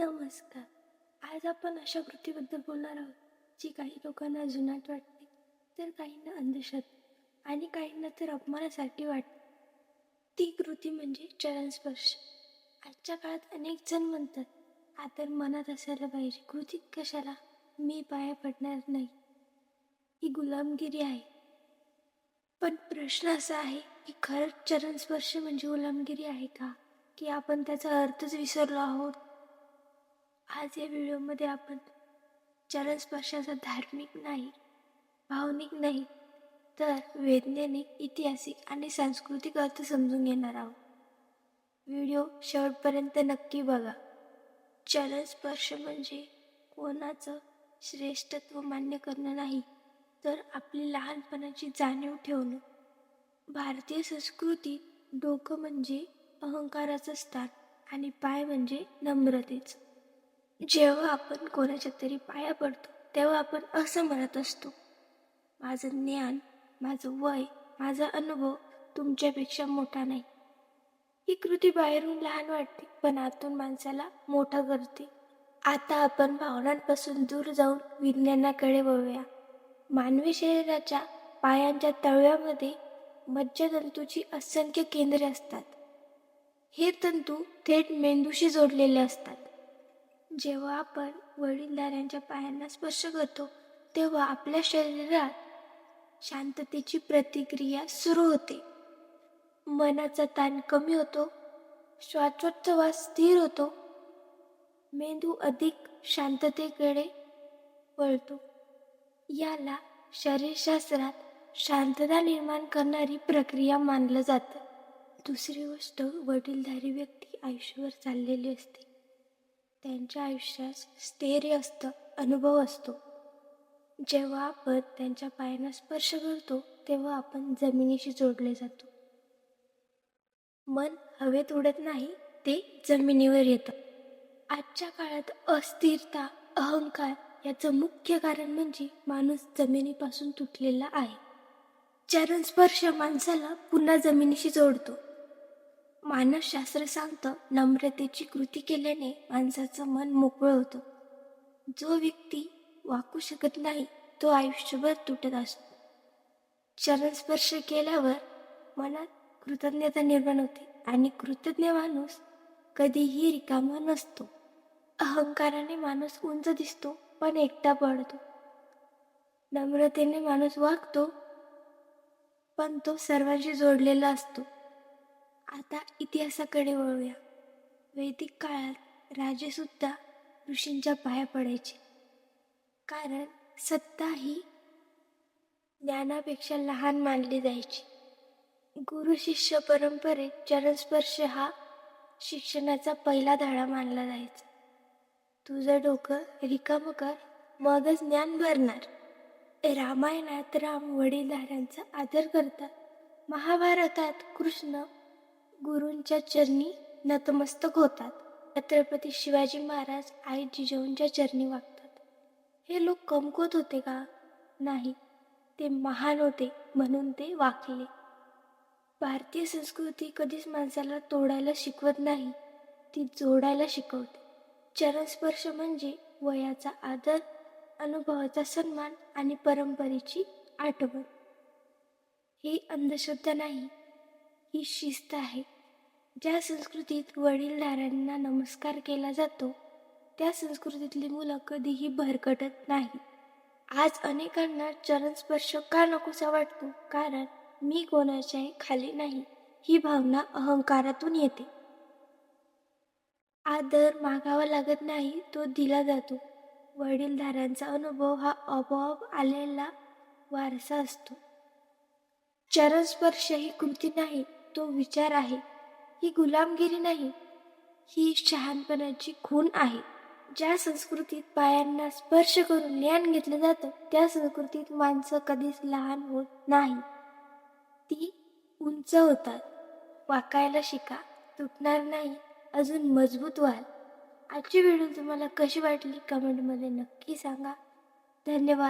नमस्कार. आज आपण अशा कृतीबद्दल बोलणार आहोत जी काही लोकांना जुनाट वाटते तर काहींना अंधश्रद्धा आणि काहींना तर अपमानासारखी वाटते. ती कृती म्हणजे चरणस्पर्श आजच्या काळात अनेक जण म्हणतात आदर मनात असायला पाहिजे कृती कशाला? मी पाया पडणार नाही. ही गुलामगिरी आहे. पण प्रश्न असा आहे की खरंच चरणस्पर्श म्हणजे गुलामगिरी आहे का? की आपण त्याचा अर्थच विसरलो आहोत? आज या व्हिडिओमध्ये आपण चरणस्पर्शाचा धार्मिक नाही भावनिक नाही तर वैज्ञानिक ऐतिहासिक आणि सांस्कृतिक अर्थ समजून घेणार आहोत. व्हिडिओ शेवटपर्यंत नक्की बघा. चरणस्पर्श म्हणजे कोणाचं श्रेष्ठत्व मान्य करणं नाही तर आपली लहानपणाची जाणीव ठेवणं. भारतीय संस्कृती डोकं म्हणजे अहंकाराचं स्थान आणि पाय म्हणजे नम्रतेचं. जेव्हा आपण कोणाच्या तरी पाया पडतो तेव्हा आपण असं म्हणत असतो माझं ज्ञान माझं वय माझा अनुभव तुमच्यापेक्षा मोठा नाही. ही कृती बाहेरून लहान वाटते पण आतून माणसाला मोठा करते. आता आपण भावनांपासून दूर जाऊन विज्ञानाकडे वळूया. मानवी शरीराच्या पायांच्या तळव्यामध्ये मज्जातंतूची असंख्य केंद्रे असतात. हे तंतू थेट मेंदूशी जोडलेले असतात. जेव्हा आपण वडीलधाऱ्यांच्या पायांना स्पर्श करतो तेव्हा आपल्या शरीरात शांततेची प्रतिक्रिया सुरू होते. मनाचा ताण कमी होतो श्वासोच्छवास स्थिर होतो मेंदू अधिक शांततेकडे वळतो. याला शरीरशास्त्रात शांतता निर्माण करणारी प्रक्रिया मानलं जातं. दुसरी गोष्ट वडीलधारी व्यक्ती आयुष्यभर चाललेली असते. त्यांच्या आयुष्यात स्थैर्य असतं अनुभव असतो. जेव्हा आपण त्यांच्या पायांना स्पर्श करतो तेव्हा आपण जमिनीशी जोडले जातो. मन हवेत उडत नाही ते जमिनीवर येतं. आजच्या काळात अस्थिरता अहंकार याचं मुख्य कारण म्हणजे माणूस जमिनीपासून तुटलेला आहे. चरण स्पर्श माणसाला पुन्हा जमिनीशी जोडतो. मानसशास्त्र सांगतं नम्रतेची कृती केल्याने माणसाचं मन मोकळं होतं. जो व्यक्ती वाकू शकत नाही तो आयुष्यभर तुटत असतो. चरणस्पर्श केल्यावर मनात कृतज्ञता निर्माण होते आणि कृतज्ञ माणूस कधीही रिकामा नसतो. अहंकाराने माणूस उंच दिसतो पण एकटा पडतो. नम्रतेने माणूस वागतो पण तो सर्वांशी जोडलेला असतो. आता इतिहासाकडे वळूया. वैदिक काळात राजेसुद्धा ऋषींच्या पाया पडायचे. कारण सत्ता ही ज्ञानापेक्षा लहान मानली जायची. गुरु शिष्य परंपरेत चरणस्पर्श हा शिक्षणाचा पहिला धडा मानला जायचा. तुझं डोकं रिकाम कर मगच ज्ञान भरणार. रामायणात राम वडीलधाऱ्यांचा आदर करतात. महाभारतात कृष्ण गुरूंच्या चरणी नतमस्तक होतात. छत्रपती शिवाजी महाराज आई जिजाऊंच्या चरणी वागतात. हे लोक कमकुवत होते का? नाही. ते महान होते म्हणून ते वाकले भारतीय संस्कृती कधीच माणसाला तोडायला शिकवत नाही. ती जोडायला शिकवते. चरणस्पर्श म्हणजे वयाचा आदर अनुभवाचा सन्मान आणि परंपरेची आठवण. ही अंधश्रद्धा नाही. ही शिस्त आहे. ज्या संस्कृतीत वडीलधाऱ्यांना नमस्कार केला जातो त्या संस्कृतीतली मुलं कधीही भरकटत नाही. आज अनेकांना चरणस्पर्श का नकोसा वाटतो? कारण मी कोणाच्याही खाली नाही ही भावना अहंकारातून येते. आदर मागावा लागत नाही तो दिला जातो. वडीलधाऱ्यांचा अनुभव हा आपोआप आलेला वारसा असतो. चरणस्पर्श ही कृती नाही तो विचार आहे ही गुलामगिरी नाही ही शहाणपणाची खून आहे. ज्या संस्कृतीत पायांना स्पर्श करून ज्ञान घेतलं जातं त्या संस्कृतीत माणसं कधीच लहान होत नाही. ती उंच होतात वाकायला शिका तुटणार नाही अजून मजबूत व्हाल. आजची व्हिडिओ तुम्हाला कशी वाटली? कमेंटमध्ये नक्की सांगा. धन्यवाद.